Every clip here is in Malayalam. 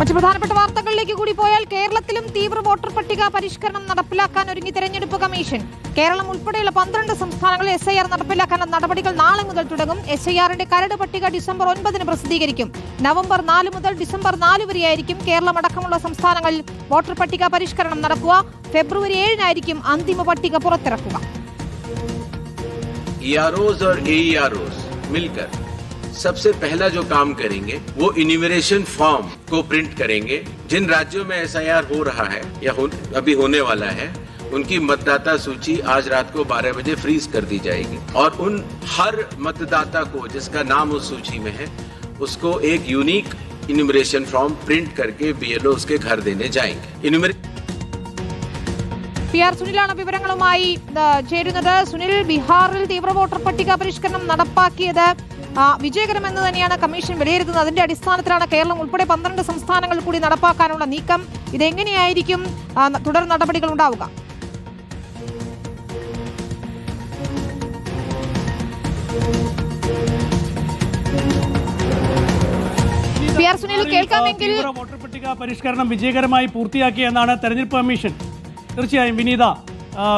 മറ്റു പ്രധാനപ്പെട്ട വാർത്തകളിലേക്ക് കൂടി പോയാൽ കേരളത്തിലും തീവ്ര വോട്ടർ പട്ടിക പരിഷ്കരണം നടപ്പിലാക്കാൻ ഒരുങ്ങി തെരഞ്ഞെടുപ്പ് കമ്മീഷൻ. കേരളം ഉൾപ്പെടെയുള്ള പന്ത്രണ്ട് സംസ്ഥാനങ്ങളിൽ എസ് ഐ ആർ നടപ്പിലാക്കാനുള്ള നടപടികൾ നാളെ മുതൽ തുടങ്ങും. എസ് ഐ ആറിന്റെ കരട് പട്ടിക ഡിസംബർ ഒൻപതിന് പ്രസിദ്ധീകരിക്കും. നവംബർ നാല് മുതൽ ഡിസംബർ നാല് വരെയായിരിക്കും കേരളം അടക്കമുള്ള സംസ്ഥാനങ്ങളിൽ വോട്ടർ പട്ടിക പരിഷ്കരണം നടക്കുക. ഫെബ്രുവരി ഏഴിനായിരിക്കും അന്തിമ പട്ടിക പുറത്തിറക്കുക. ईआरओज और एईआरओज मिलकर सबसे पहला जो काम करेंगे वो इन्यूमरेशन फॉर्म को प्रिंट करेंगे जिन राज्यों में एसआईआर हो रहा है या हो, अभी होने वाला है उनकी मतदाता सूची आज रात को 12 बजे फ्रीज कर दी जाएगी और उन हर मतदाता को जिसका नाम उस सूची में है उसको एक यूनिक इन्यूमरेशन फॉर्म प्रिंट करके बीएलओ उसके घर देने जाएंगे इन्यूमरे പി ആർ സുനിലാണ് വിവരങ്ങളുമായി ആ, ചേരുന്നത് സുനിൽ ബീഹാറിൽ തീവ്ര വോട്ടർ പട്ടിക പരിഷ്കരണം നടപ്പാക്കിയത് ആ, വിജയകരമെന്ന് തന്നെയാണ് കമ്മീഷൻ വിലയിരുത്തുന്നത്. അതിന്റെ അടിസ്ഥാനത്തിലാണ് കേരളം ഉൾപ്പെടെ പന്ത്രണ്ട് സംസ്ഥാനങ്ങൾ കൂടി നടപ്പാക്കാനുള്ള നീക്കം. ഇതെങ്ങനെയായിരിക്കും തുടർ നടപടികൾ ഉണ്ടാവുക? പി ആർ സുനിൽ കേൾക്കാമെങ്കിൽ തീവ്ര വോട്ടർ പട്ടിക പരിഷ്കരണം വിജയകരമായി പൂർത്തിയാക്കി എന്നാണ് തെരഞ്ഞെടുപ്പ് കമ്മീഷൻ. തീർച്ചയായും വിനീത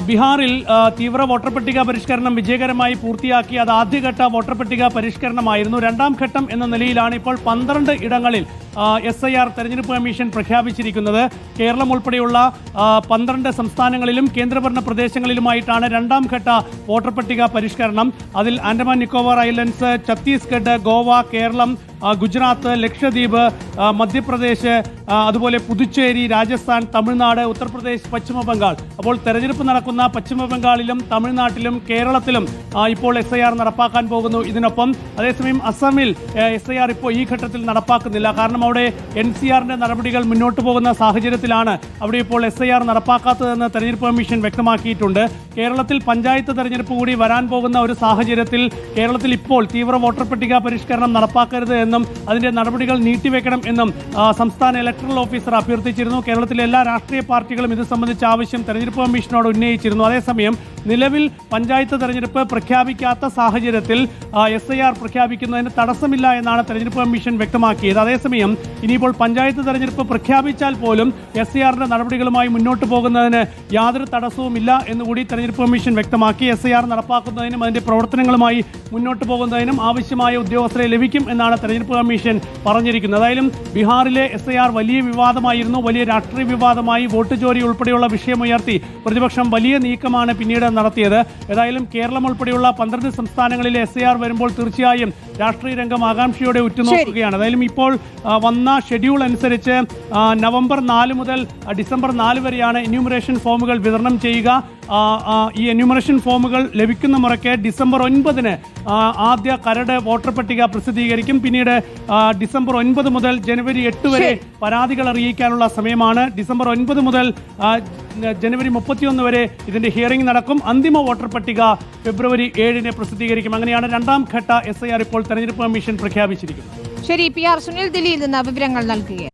ബീഹാറിൽ തീവ്ര വോട്ടർ പട്ടിക പരിഷ്കരണം വിജയകരമായി പൂർത്തിയാക്കി. അത് ആദ്യഘട്ട വോട്ടർ പട്ടിക പരിഷ്കരണമായിരുന്നു. രണ്ടാം ഘട്ടം എന്ന നിലയിലാണ് ഇപ്പോൾ പന്ത്രണ്ട് ഇടങ്ങളിൽ എസ് ഐ ആർ തെരഞ്ഞെടുപ്പ് കമ്മീഷൻ പ്രഖ്യാപിച്ചിരിക്കുന്നത്. കേരളം ഉൾപ്പെടെയുള്ള പന്ത്രണ്ട് സംസ്ഥാനങ്ങളിലും കേന്ദ്രഭരണ പ്രദേശങ്ങളിലുമായിട്ടാണ് രണ്ടാം ഘട്ട വോട്ടർ പട്ടിക പരിഷ്കരണം. അതിൽ ആൻഡമാൻ നിക്കോബാർ ഐലൻഡ്സ് ഛത്തീസ്ഗഡ് ഗോവ കേരളം ഗുജറാത്ത് ലക്ഷദ്വീപ് മധ്യപ്രദേശ് അതുപോലെ പുതുച്ചേരി രാജസ്ഥാൻ തമിഴ്നാട് ഉത്തർപ്രദേശ് പശ്ചിമ ബംഗാൾ. അപ്പോൾ തെരഞ്ഞെടുപ്പ് നടക്കുന്ന പശ്ചിമ ബംഗാളിലും തമിഴ്നാട്ടിലും കേരളത്തിലും ഇപ്പോൾ എസ് ഐ ആർ നടപ്പാക്കാൻ പോകുന്നു ഇതിനൊപ്പം. അതേസമയം അസമിൽ എസ് ഐ ആർ ഇപ്പോൾ ഈ ഘട്ടത്തിൽ നടപ്പാക്കുന്നില്ല. കാരണം അവിടെ എൻ സി ആറിന്റെ നടപടികൾ മുന്നോട്ട് പോകുന്ന സാഹചര്യത്തിലാണ് അവിടെ ഇപ്പോൾ എസ് ഐ ആർ നടപ്പാക്കാത്തതെന്ന് തെരഞ്ഞെടുപ്പ് കമ്മീഷൻ വ്യക്തമാക്കിയിട്ടുണ്ട്. കേരളത്തിൽ പഞ്ചായത്ത് തെരഞ്ഞെടുപ്പ് കൂടി വരാൻ പോകുന്ന ഒരു സാഹചര്യത്തിൽ കേരളത്തിൽ ഇപ്പോൾ തീവ്ര വോട്ടർ പട്ടിക പരിഷ്കരണം നടപ്പാക്കരുത് എന്നും അതിന്റെ നടപടികൾ നീട്ടിവെക്കണം എന്നും സംസ്ഥാന ഇലക്ട്രൽ ഓഫീസർ അഭ്യർത്ഥിച്ചിരുന്നു. കേരളത്തിലെ എല്ലാ രാഷ്ട്രീയ പാർട്ടികളും ഇത് സംബന്ധിച്ച ആവശ്യം തെരഞ്ഞെടുപ്പ് കമ്മീഷനോട് ഉന്നയിച്ചിരുന്നു. അതേസമയം നിലവിൽ പഞ്ചായത്ത് തെരഞ്ഞെടുപ്പ് പ്രഖ്യാപിക്കാത്ത സാഹചര്യത്തിൽ എസ് ഐ ആർ പ്രഖ്യാപിക്കുന്നതിന് തടസ്സമില്ല എന്നാണ് തെരഞ്ഞെടുപ്പ് കമ്മീഷൻ വ്യക്തമാക്കിയത്. അതേസമയം ഇനിയിപ്പോൾ പഞ്ചായത്ത് തെരഞ്ഞെടുപ്പ് പ്രഖ്യാപിച്ചാൽ പോലും എസ് ഐ ആറിന്റെ നടപടികളുമായി മുന്നോട്ട് പോകുന്നതിന് യാതൊരു തടസ്സവുമില്ല എന്നുകൂടി തെരഞ്ഞെടുപ്പ് കമ്മീഷൻ വ്യക്തമാക്കി. എസ് ഐ ആർ നടപ്പാക്കുന്നതിനും അതിന്റെ പ്രവർത്തനങ്ങളുമായി മുന്നോട്ട് പോകുന്നതിനും ആവശ്യമായ ഉദ്യോഗസ്ഥരെ ലഭിക്കും എന്നാണ് തെരഞ്ഞെടുപ്പ് കമ്മീഷൻ പറഞ്ഞിരിക്കുന്നത് ഏതായാലും ബീഹാറിലെ എസ് ഐ ആർ വലിയ വിവാദമായിരുന്നു. വലിയ രാഷ്ട്രീയ വിവാദമായി വോട്ട് ചോരി ഉൾപ്പെടെയുള്ള വിഷയമുയർത്തി പ്രതിപക്ഷം വലിയ നീക്കമാണ് പിന്നീട് നടത്തിയത്. ഏതായാലും കേരളം ഉൾപ്പെടെയുള്ള പന്ത്രണ്ട് സംസ്ഥാനങ്ങളിലെ എസ് വരുമ്പോൾ തീർച്ചയായും രാഷ്ട്രീയ രംഗം ആകാംക്ഷയോടെ ഉറ്റുനോക്കുകയാണ് അതായാലും ഇപ്പോൾ വന്ന ഷെഡ്യൂൾ അനുസരിച്ച് നവംബർ നാല് മുതൽ ഡിസംബർ നാല് വരെയാണ് എന്യൂമറേഷൻ ഫോമുകൾ വിതരണം ചെയ്യുക. ഈ എന്യൂമറേഷൻ ഫോമുകൾ ലഭിക്കുന്ന മുറയ്ക്ക് ഡിസംബർ ഒൻപതിന് ആദ്യ കരട് വോട്ടർ പട്ടിക പ്രസിദ്ധീകരിക്കും. പിന്നീട് ഡിസംബർ ഒൻപത് മുതൽ ജനുവരി എട്ട് വരെ പരാതികൾ അറിയിക്കാനുള്ള സമയമാണ്. ഡിസംബർ ഒൻപത് മുതൽ ജനുവരി മുപ്പത്തിയൊന്ന് വരെ ഇതിന്റെ ഹിയറിംഗ് നടക്കും. അന്തിമ വോട്ടർ പട്ടിക ഫെബ്രുവരി ഏഴിന് പ്രസിദ്ധീകരിക്കും. അങ്ങനെയാണ് രണ്ടാം ഘട്ട എസ് ഐ ആർ ഇപ്പോൾ തെരഞ്ഞെടുപ്പ് കമ്മീഷൻ പ്രഖ്യാപിച്ചിരിക്കുന്നത് ശരി പി ആർ സുനിൽ ദില്ലിയിൽ നിന്ന് വിവരങ്ങൾ നൽകുകയാണ്.